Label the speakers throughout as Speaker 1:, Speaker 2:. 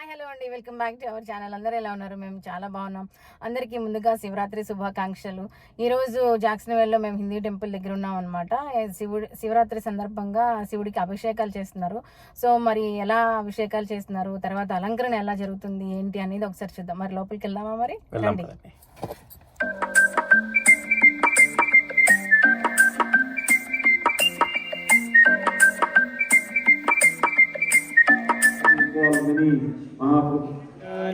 Speaker 1: Hi hello అండి. Welcome back to our channel. అందరూ ఎలా ఉన్నారు? మేము చాలా బాగున్నాం. అందరికీ ముందుగా శివరాత్రి శుభాకాంక్షలు. ఈరోజు జాక్సన్వేల్లో మేము హిందూ టెంపుల్ దగ్గర ఉన్నాం అనమాట శివుడి శివరాత్రి సందర్భంగా శివుడికి అభిషేకాలు చేస్తున్నారు. సో మరి ఎలా అభిషేకాలు చేస్తున్నారు? తర్వాత అలంకరణ ఎలా జరుగుతుంది? ఏంటి అనేది ఒకసారి చూద్దాం. మరి లోపలికి వెళ్దామా మరి?
Speaker 2: వెళ్దాం
Speaker 1: రండి.
Speaker 3: many Mahaprabhu.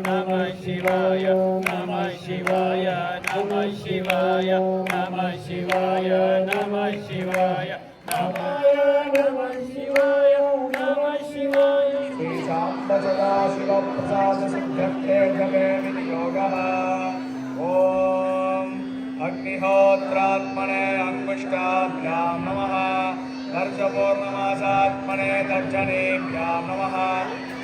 Speaker 4: नमः शिवाय नमः शिवाय नमः शिवाय नमः शिवाय नमः शिवाय नमः नमः शिवाय नमः शिवाय
Speaker 3: जमे विनियोगः ॐ अग्निहोत्रात्मने अङ्गुष्टाभ्यां नमः। हर्षपूर्णमासात्मने दर्शनेभ्यां नमः।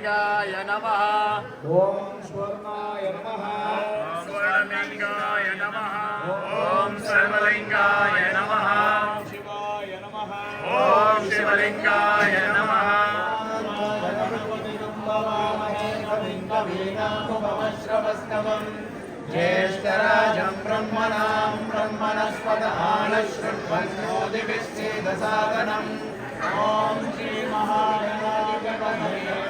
Speaker 4: स्वर्णलिंगाय नमः
Speaker 3: ॐ स्वर्णाय नमः
Speaker 4: स्वर्णलिंगाय नमः ॐ सर्वलिंगाय नमः
Speaker 3: शिवाय नमः
Speaker 4: ॐ शिवलिंगाय नमः
Speaker 3: ज्येष्ठराजं ब्रह्मणां ब्रह्मणस्पद आनशृण्वन्नोदिभिश्चेदसादनम् ॐ श्रीमहागणाधिपतये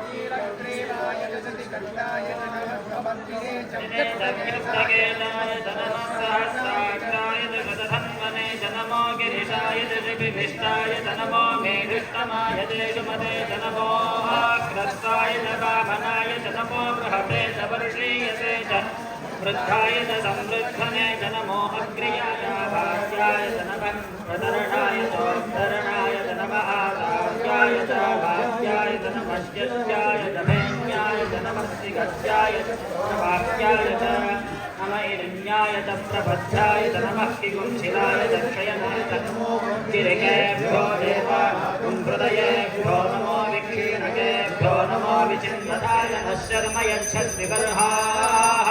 Speaker 4: गिरिशाय धनमो मेघष्टमाय देशुमते धनमो क्रस्ताय दभाभनाय धनमो बृहते दवर्षीयसे च वृद्धाय च समृद्धने धनमो अग्रियाय भास्याय धनमधरणाय चोद्धरणाय धनमः च भास्याय धनमश्यश्चाय च नमः श्रीगत्याय च वाक्याय च नम इरण्याय च प्रबद्धाय च नमः किकुंशिलाय च क्षयनाय च नमो किरिकेभ्यो देवानां हृदयेभ्यो नमो विक्षीणकेभ्यो नमो विचिन्नताय नः शर्म यच्छद्विबर्हाः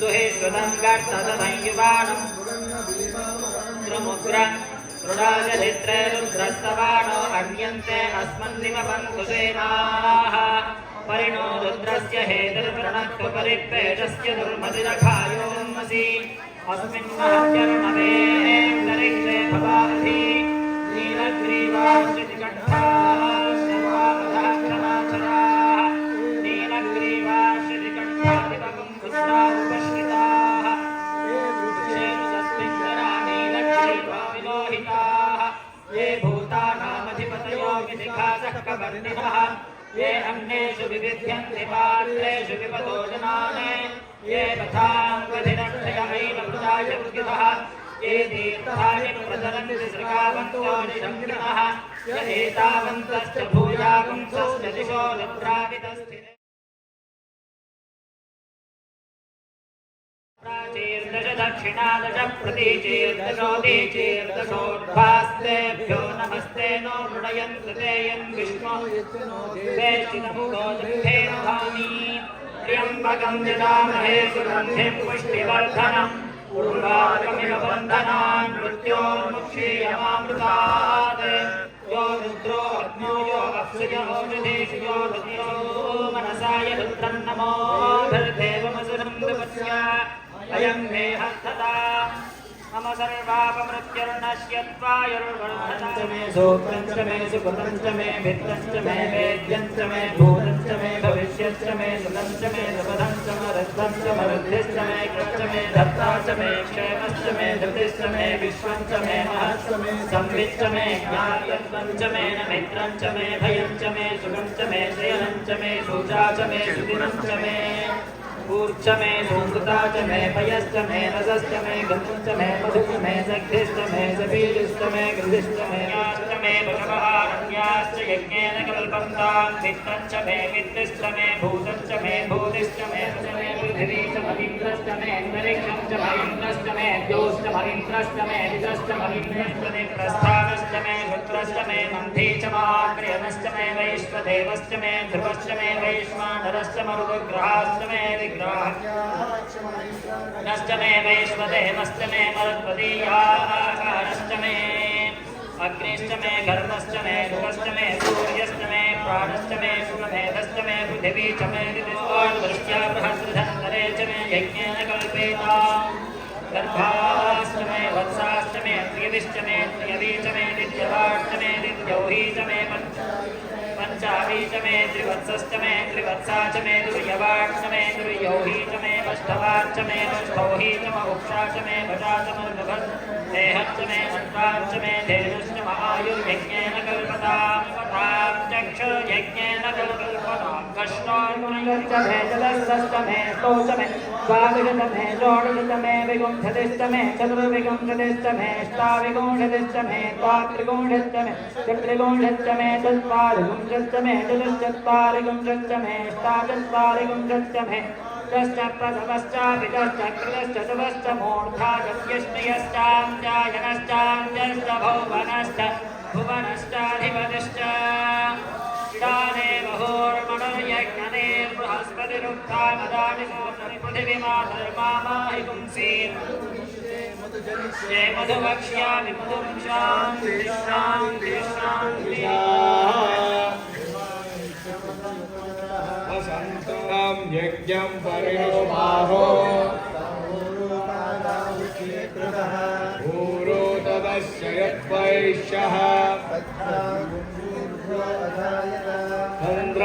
Speaker 4: दुहिश्रुतं गर्तदसंयुवाणम् रुद्रमुद्र रुडाजलित्रे रुद्रस्तवाणो हन्यन्ते अस्मन्निमपन्तु सेनाः परिणो रुद्रस्य हेतुर्वृणत्व परिप्रेषस्य दुर्मतिरखायोन्मसि अस्मिन् महत्यरुणवे अन्तरिक्षे भवाधि नीलग्रीवाश्रितिकण्ठाः दक्षिणादश प्रतीचीर्दशोदीचीर्दशोद्भास्तेभ्यो नमस्ते नो मृडयन्तु ते यन् विष्णो वेष्टितमुखोदुःखेधानि त्र्यम्बकं यजामहे सुगन्धिं पुष्टिवर्धनम् उर्वारुकमिव बन्धनान् मृत्योर्मुक्षीयमामृतात् यो रुद्रो अग्नो यो अप्सुयो ओषधीषु यो रुद्रो मनसाय रुद्रं नमो भर्देवमसुरं दुपस्य अयं मे हस्तता
Speaker 5: मम
Speaker 4: सर्वापमृत्युर्नश्यत्वायुर्वर्धतान्तमे सोपञ्चमे सुपपञ्चमे भित्तञ्चमे वेद्यञ्चमे भूतञ्चमे भविष्यञ्चमे सुतञ्चमे सुपदञ्चम रत्नञ्चमरुद्धिष्टमे कृष्णमे दत्ताचमे क्षेमश्चमे ऊर्च मे धूमृता च मे पयश्च मे रसश्च मे गन्धं च मे मधुश्च मे सग्धिश्च मे सबीजश्च मे गृहिश्च मे याश्च मे बहवः अन्याश्च यज्ञेन कल्पन्तां वित्तं च मे वित्तश्च मे भूतं च मे भूतिश्च मे मे पृथिवी च महीन्द्रश्च मे अन्तरिक्षं च महीन्द्रश्च मे द्योश्च महीन्द्रश्च मे विदश्च महीन्द्रश्च मे प्रस्थानश्च मे पुत्रश्च मे मन्थी च महाग्रहणश्च मे वैश्वदेवश्च मे ध्रुवश्च मे वैश्वानरश्च मरुग्रहाश्च मे नष्टमे वैश्वदेवस्तमे मरुत्पदीयाष्टमे अग्निष्टमे घर्मष्टमे ध्रुवष्टमे सूर्यष्टमे प्राणष्टमे सुमेधष्टमे पृथिवी च मे वृष्ट्या बृहस्पृधन्तरे च मे यज्ञेन कल्पेता। गर्भाष्टमे वत्साष्टमे त्रियविष्टमे त्रियवी च मे दिव्यवाष्टमे दिव्यौही च मे पञ्च पञ्चावी च मे त्रिवत्सश्च मे त्रिवत्सा च मे दुर्यवाक्ष मे दुर्यौही च मे वष्टवाच्च मे वष्टौही च महुक्षा च मे भजा च मर्मभत् देहश्च मे मन्त्राच्च मे धेनुश्च महायुर्यज्ञेन कल्पताम् पतां चक्षुर्यज्ञेन कल्पताम् कष्टोर्मुनिश्च मे जलस्रश्च मे द्वादशतमे षोडशतमे विगुंशतिष्टमे चतुर्विगुंशतिष्टमे अष्टाविगुंशतिष्टमे द्वात्रिगुंशष्टमे चतुर्विगुंशष्टमे चत्वारिगुंशष्टमे चतुश्चत्वारिगुंशष्टमे अष्टाचत्वारिगुंशष्टमे दश्च प्रथमश्चापितश्च शुभश्च मूर्धा यश्चयनश्चाञ्जश्च भौवनश्च सोमनि पृथिवीमाधर्मामाहि पुंसीन् ये मधुवक्ष्यामि मधुं शान्ति शान्ति शान्तिः वसन्तं यज्ञं परिणोमाहो भूरो तदस्य यद्वैश्यः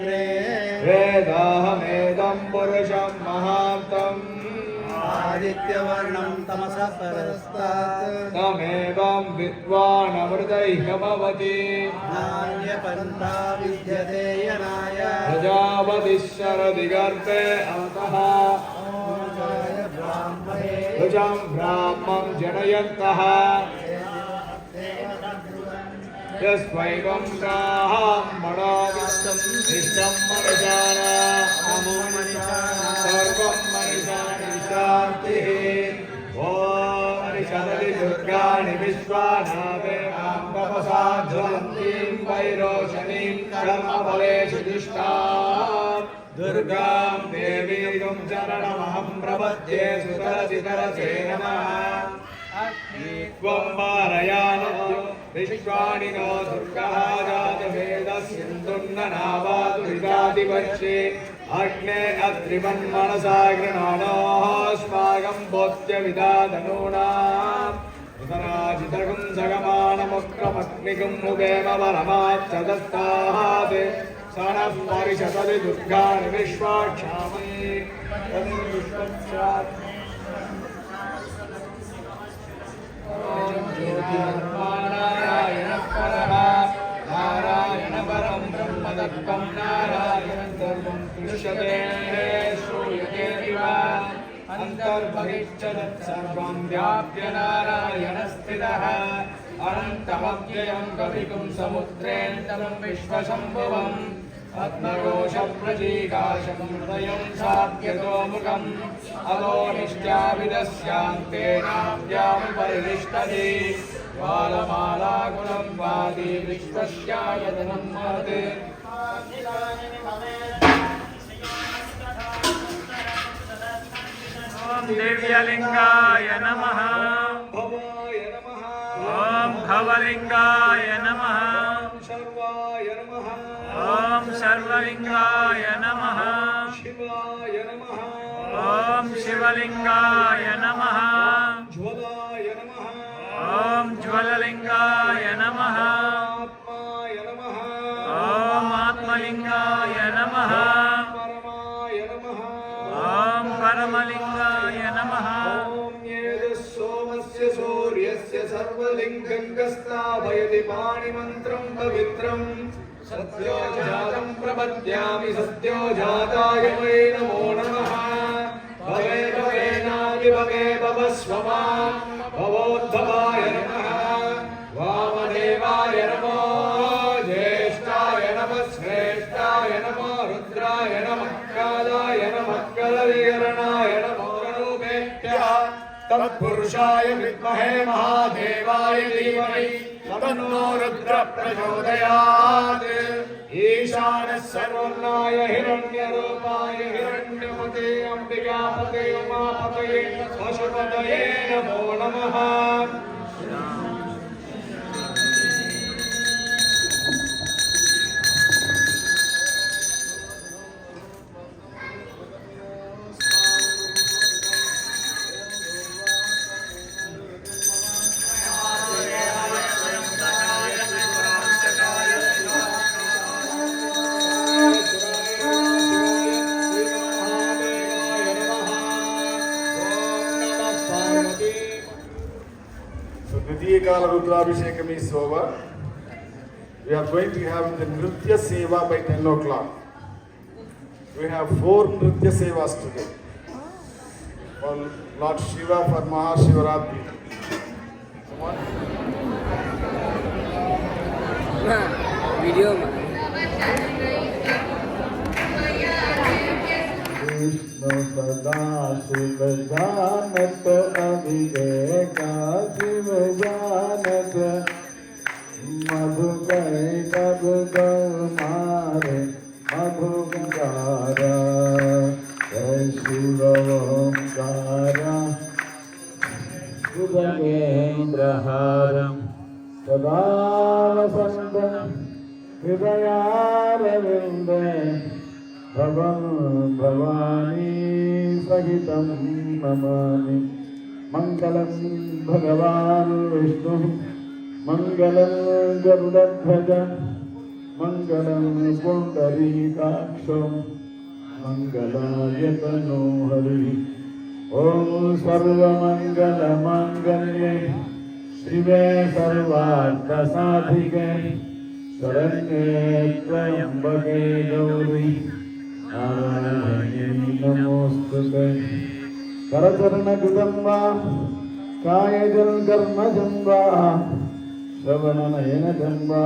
Speaker 4: त्वष्टा विदधद्रूपमेति वेदाहमेदं पुरुषं महान्तम्
Speaker 6: आदित्यवर्णं तमसः परस्तात्
Speaker 4: तमेवं विद्वानमृतैकमवति
Speaker 6: नान्यपन्था विद्यते यनाय
Speaker 4: प्रजापतिः शरदिगर्भे अन्तः
Speaker 6: ब्राह्मणे
Speaker 4: भुजं ब्राह्मं जनयन्तः यस्वैवं ब्राह्मणो इष्टं मणिजाना
Speaker 6: नमो
Speaker 4: सर्वं मणिजानिशान्तिः ॐ निषदति दुर्गाणि विश्वानावे तपसा ज्वलन्तीं वैरोचनीं कर्मफलेषु दुष्टाम् दुर्गां देवीं चरणमहं प्रपद्ये सुतरसि तरसे नमः त्वं मारयानम् ऋष्वाणिनो दुर्गः जातभेदस्यन्दुन्ननावादुरिदादिवर्षे अग्ने अद्रिवन्मनसा गृणानोऽस्माकं बोध्यविदाधनूनाम् उदराजितगुं सगमानमुक्रमग्निगुं हुवेम परमाच्चदत्तात् सणः परिषदति दुर्गाणि विश्वाक्षामि तद्विश्वस्यात् ॐ ज्योतिर्माणाय परमा नारायण परं ब्रह्मदत्तं नारायणं सर्वं दृश्यते श्रूयते वा अन्तर्बहिश्च तत्सर्वं व्याप्य नारायणस्थितः अनन्तमव्ययं कविकुं समुद्रेऽन्तरं विश्वशम्भुवम्
Speaker 3: पद्मघोषप्रजीकाशं हृदयं साध्यतोमुखम् अधोनिष्ट्याभिदस्यान्तेनाभ्यामुपरिष्टति ज्वालमालाकुलं वादी विश्वस्यायतनं महत्
Speaker 7: ॐ दिव्यलिङ्गाय नमः
Speaker 3: भवाय नमः
Speaker 7: ॐ भवलिङ्गाय नमः
Speaker 3: सर्वाय नमः
Speaker 7: ॐ सर्वलिङ्गाय नमः
Speaker 3: शिवाय नमः
Speaker 7: ॐ शिवलिङ्गाय नमः
Speaker 3: ज्वलाय नमः
Speaker 7: ఓం జ్వలలింగాయ
Speaker 3: నమ. ఓం
Speaker 7: ఆత్మలింగాయ నమ. ఓం
Speaker 3: పరమలింగాయ నమ.
Speaker 7: సోమస్య సూర్యస్య సర్వలింగం
Speaker 3: కస్తాభయతి పాణిమంత్రం పవిత్రం. సత్యోజాతం ప్రపద్యామి సత్యోజాతాయ వై నమో నమ. जातं प्रपद्यामि सत्यो जाताय वै नमो नमः भवे भवेनादिभवे भवस्व मां भवोद्भवाय नमः वामदेवाय नमो ज्येष्ठाय नमः श्रेष्ठाय नमो रुद्राय नमः कालाय नमः कलविहरणाय नमो रूपेभ्यः तत्पुरुषाय विद्महे महादेवाय धीमहि तन्नो रुद्र प्रचोदयात् ईशानः सर्वज्ञाय हिरण्यरूपाय हिरण्यपते अम्बिकापते उमापतये पशुपतये नमो नमः
Speaker 8: रुद्राभिषेक is over we are going to have the नृत्य सेवा by 10 o'clock we have four नृत्य सेवा today for lord Shiva for Mahashivratri video में नमो सदा शिव जानत जनक मारे मभुंकारा जय सूरवंकारा सुगेन्द्रहारं सदा वसन्तम् हृदयारविन्दे भवानी सहितं नमामि मङ्गलं भगवान् विष्णुः मङ्गलं गरुडध्वज मङ्गलं पुण्डरीकाक्षो मङ्गलाय तनो हरिः। ॐ सर्वमङ्गलमाङ्गल्ये, शिवे सर्वार्थसाधिके, शरण्ये त्र्यम्बके गौरी। नारायणी नमोऽस्तुते करचरणकृतं वा कायजल्कर्मजं वा श्रवणनयनजं वा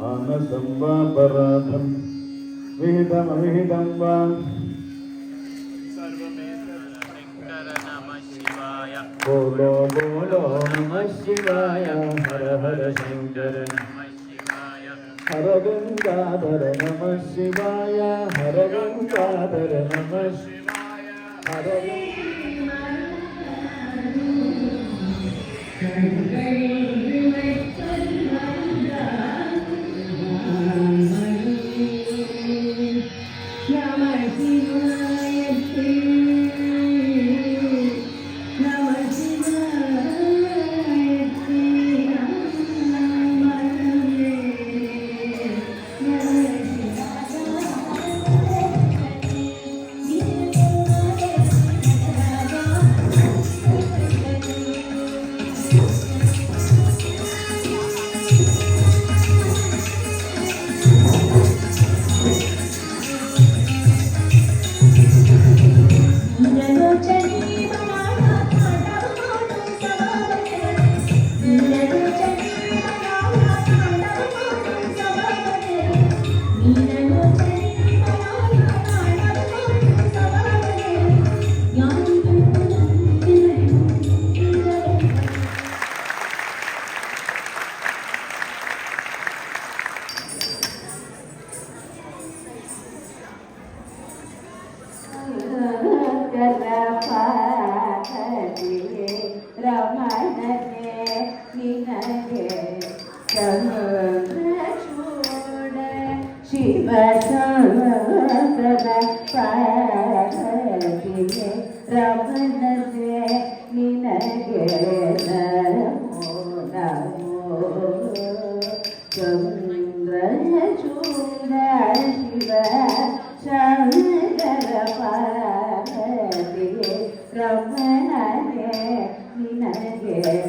Speaker 8: मानसं वा पराधं विहितमविहितं वा बोलो बोलो नमः शिवाय हर हर शङ्कर हर गङ्गाधर नमः शिवाय हर गङ्गाधर नमः शिवाय
Speaker 3: I don't know. Rộng thế
Speaker 9: này kìa, đi này kìa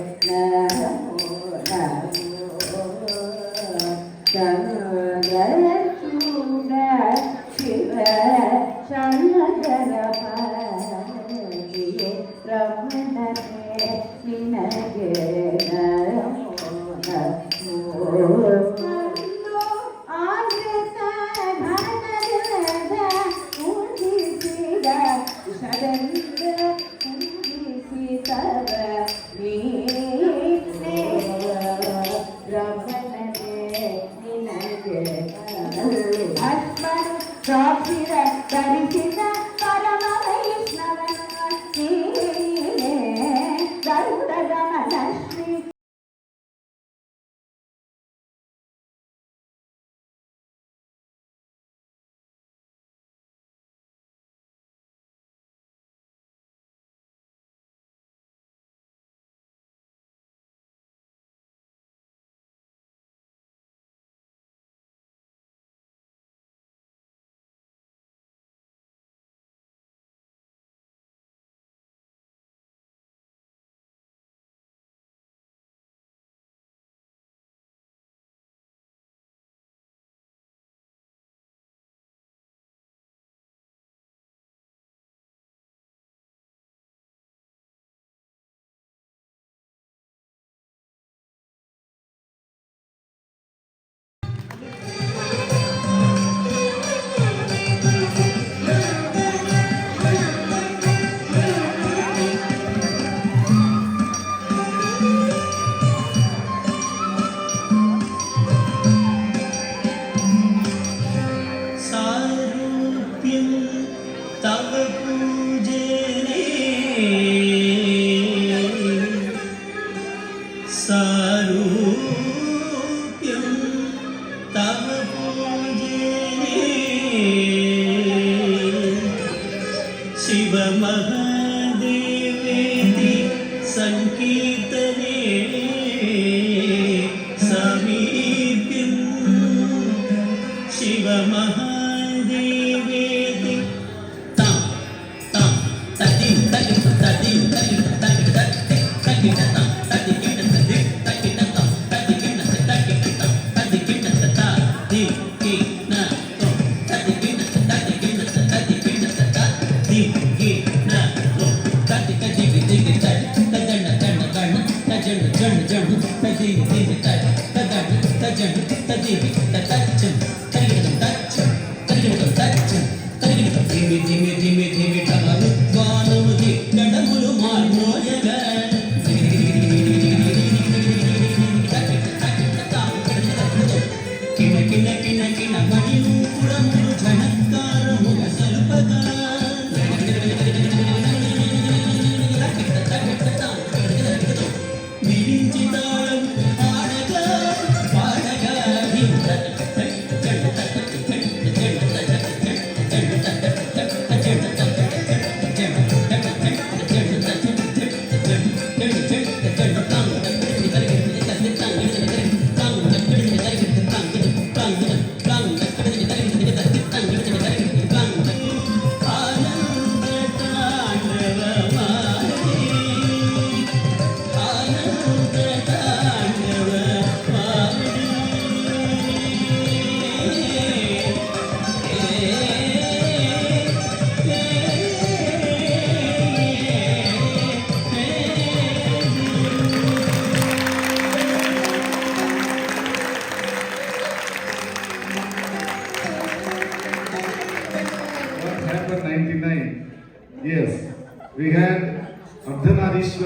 Speaker 9: Namaha.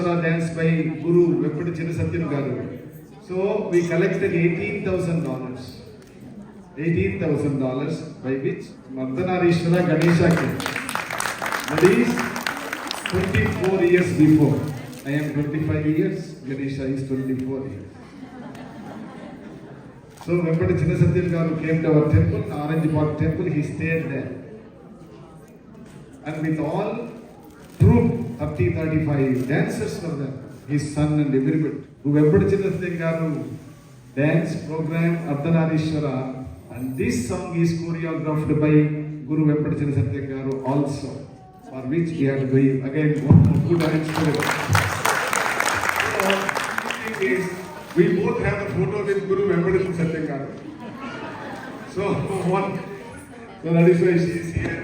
Speaker 9: Saraswara dance by Guru Veppudu Chinnasathyam garu So we collected $18,000. $18,000 by which Mandanarishwara Ganesha came. That is 24 years before. I am 25 years, Ganesha is 24 years. So Veppudu Chinnasathyam garu came to our temple, Orange Park temple, he stayed there. And with all forty thirty five dancers ఈ sun and everybody నువ్వు ఎప్పుడు చిన్నది కాదు. Dance program Ardhanareeswara and this song is choreographed by guru Vempati Chinna Satyam garu also for which we have do again one good dance we both have photo with guru Vempati Chinna Satyam garu so one so that why she is here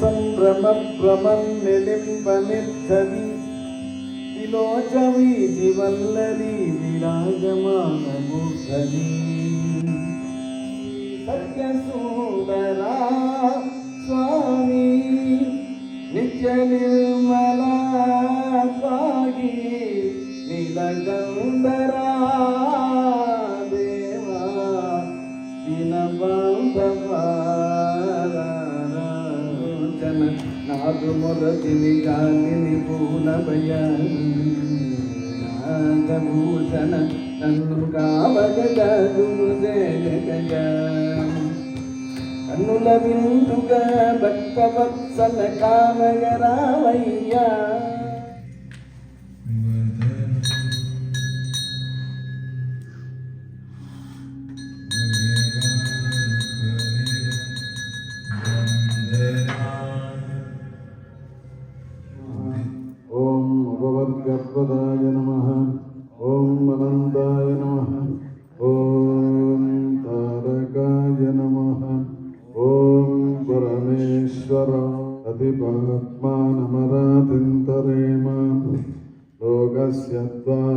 Speaker 8: సంభ్రమ భ్రమం నిలింపనిచ్చది విలోచవీతి వల్లరి విరాజమానముఖని సత్యసుందరా స్వామి నిత్య నాదు మొరతిని కాలిని పూలభయ నాగభూషణ నన్ను కావగజు జయ కన్నుల విందుగా భక్తవత్సల కామగరావయ్యా ఓం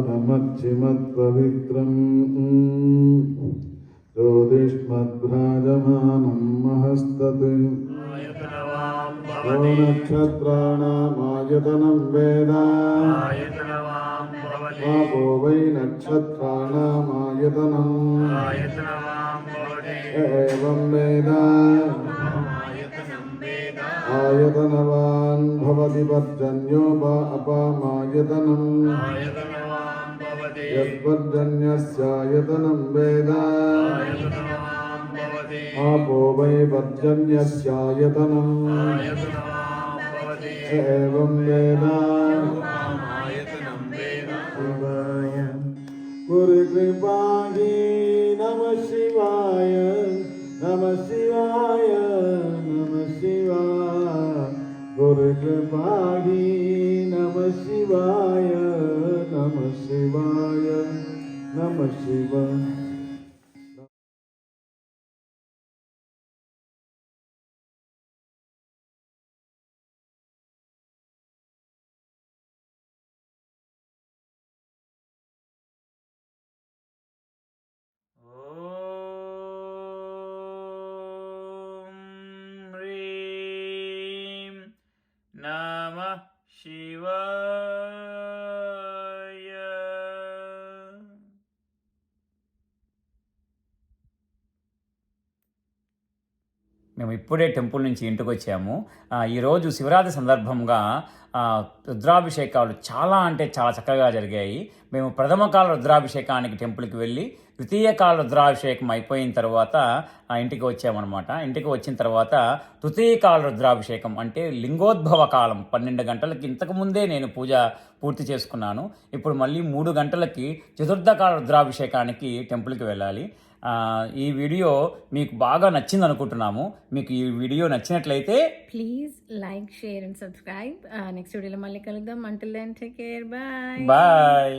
Speaker 8: ద్వారమచ్చిమత్పవిత్రం జ్యోతిష్మద్భ్రాజమానం మహస్తత్ ఓ నక్షత్రాణమాయతనం వేద ఆపో వై నక్షత్రాణమాయతనం ఏవం వేద ఆయతనవాన్ భవతి పర్జన్యో వా यद्वर्जन्यस्यायतनं वेद आपो वै वर्जन्यस्यायतनम् एवं वेद गुरुकृपाहि नमः शिवाय नमः शिवाय नमः शिवाय गुरुकृपाहि नमः शिवाय शिवाय नमः शिवाय
Speaker 2: మేము ఇప్పుడే టెంపుల్ నుంచి ఇంటికి వచ్చాము ఈరోజు శివరాత్రి సందర్భంగా రుద్రాభిషేకాలు చాలా అంటే చాలా చక్కగా జరిగాయి. మేము ప్రథమ కాల రుద్రాభిషేకానికి టెంపుల్కి వెళ్ళి ద్వితీయ కాల రుద్రాభిషేకం అయిపోయిన తర్వాత ఆ, ఇంటికి వచ్చామన్నమాట. ఇంటికి వచ్చిన తర్వాత తృతీయ కాల రుద్రాభిషేకం అంటే లింగోద్భవ కాలం. పన్నెండు గంటలకి ఇంతకు ముందే నేను పూజ పూర్తి చేసుకున్నాను. ఇప్పుడు మళ్ళీ మూడు గంటలకి చతుర్థకాల రుద్రాభిషేకానికి టెంపుల్కి వెళ్ళాలి. ఈ వీడియో మీకు బాగా నచ్చింది అనుకుంటున్నాము. మీకు ఈ వీడియో నచ్చినట్లయితే
Speaker 1: please like share and subscribe next వీడియోలో మళ్ళీ కలుద్దాం. Until then take care bye
Speaker 2: bye